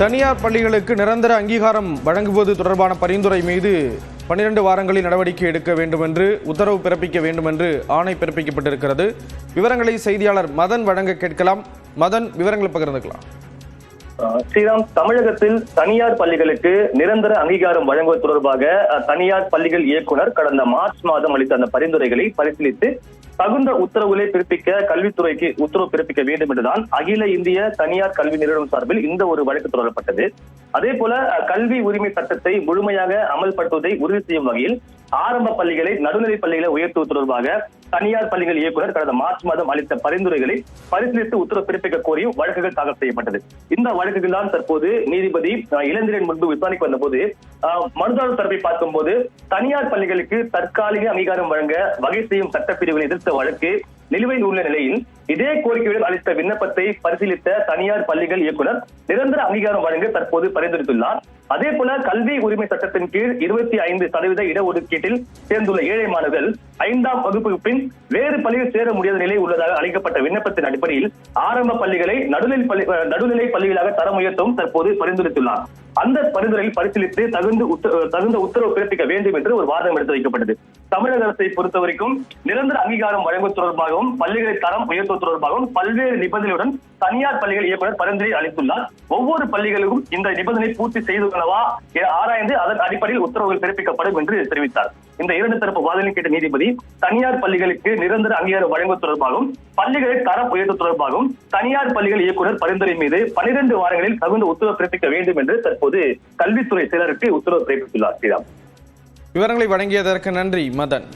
தனியார் பள்ளிகளுக்கு நிரந்தர அங்கீகாரம் வழங்குவது தொடர்பான பரிந்துரை மீது பன்னிரண்டு வாரங்களில் நடவடிக்கை எடுக்க வேண்டும் என்று உத்தரவு பிறப்பிக்க வேண்டும் என்று ஆணை பிறப்பிக்கப்பட்டிருக்கிறது. விவரங்களை செய்தியாளர் மதன் வழங்க கேட்கலாம். மதன் விவரங்களை பகிர்ந்துக்கலாம். ஸ்ரீராம் தமிழகத்தில் தனியார் பள்ளிகளுக்கு நிரந்தர அங்கீகாரம் வழங்குவது தொடர்பாக தனியார் பள்ளிகள் இயக்குனர் கடந்த மார்ச் மாதம் அளித்த அந்த பரிந்துரைகளை பரிசீலித்து தகுந்த உத்தரவுகளை பிறப்பிக்க கல்வித்துறைக்கு உத்தரவு பிறப்பிக்க வேண்டும் என்றுதான் அகில இந்திய தனியார் கல்வி நிறுவனம் சார்பில் இந்த ஒரு வழக்கு தொடரப்பட்டது. அதே போல கல்வி உரிமை சட்டத்தை முழுமையாக அமல்படுத்துவதை உறுதி செய்யும் வகையில் ஆரம்ப பள்ளிகளை நடுநிலை பள்ளிகளை உயர்த்துவது தொடர்பாக தனியார் பள்ளிகள் இயக்குநர் கடந்த மார்ச் மாதம் அளித்த பரிந்துரைகளை பரிசீலித்து உத்தரவு பிறப்பிக்க கோரியும் வழக்குகள் தாக்கல் செய்யப்பட்டது. இந்த வழக்குகள் தான் தற்போது நீதிபதி அஹ், இளந்திரன் முன்பு விசாரணைக்கு வந்தபோது மனுதாரர் தரப்பை பார்க்கும்போது தனியார் பள்ளிகளுக்கு தற்காலிக அங்கீகாரம் வழங்க வகை செய்யும் சட்டப்பிரிவுகளை எதிர்த்த வழக்கு நிலுவையில் உள்ள நிலையில் இதே கோரிக்கையுடன் அளித்த விண்ணப்பத்தை பரிசீலித்த தனியார் பள்ளிகள் இயக்குநர் நிரந்தர அங்கீகாரம் வழங்க தற்போது பரிந்துரைத்துள்ளார். அதே போல கல்வி உரிமை சட்டத்தின் கீழ் இருபத்தி ஐந்து சதவீத இடஒதுக்கீட்டில் சேர்ந்துள்ள ஏழை மாணவர்கள் ஐந்தாம் வகுப்பு பின் வேறு பள்ளியில் சேர முடியாத நிலை உள்ளதாக அளிக்கப்பட்ட விண்ணப்பத்தின் அடிப்படையில் ஆரம்ப பள்ளிகளை நடுநிலை பள்ளி நடுநிலை பள்ளிகளாக தரம் உயர்த்தவும் தற்போது பரிந்துரைத்துள்ளார். அந்த பரிந்துரையில் பரிசீலித்து தகுந்த உத்த- தகுந்த உத்தரவு பிறப்பிக்க வேண்டும் என்று ஒரு வாதம் எடுத்து வைக்கப்பட்டது. தமிழக அரசை பொறுத்த வரைக்கும் நிரந்தர அங்கீகாரம் வழங்குவது தொடர்பாகவும் பள்ளிகளை தரம் உயர்த்துவது தொடர்பாகவும் பல்வேறு நிபந்தனையுடன் தனியார் பள்ளிகள் இயக்குனர் பரிந்துரை அளித்துள்ளார் ஒவ்வொரு பள்ளிகளுக்கும் இந்த நிபந்தனை பூர்த்தி செய்துள்ளவா என ஆராய்ந்து அதன் அடிப்படையில் உத்தரவுகள் பிறப்பிக்கப்படும் என்று தெரிவித்தார். இந்த இரண்டு தரப்பு வாதனை கேட்ட நீதிபதி தனியார் பள்ளிகளுக்கு நிரந்தர அங்கீகாரம் வழங்குவது தொடர்பாகவும் பள்ளிகளை தரம் உயர்த்துவது தொடர்பாகவும் தனியார் பள்ளிகள் இயக்குனர் பரிந்துரை மீது பனிரெண்டு வாரங்களில் தகுந்த உத்தரவு பிறப்பிக்க வேண்டும் என்று தற்போது கல்வித்துறை செயலருக்கு உத்தரவு பிறப்பித்துள்ளார். ஸ்ரீராம். விவரங்களை வழங்கியதற்கு நன்றி மதன்.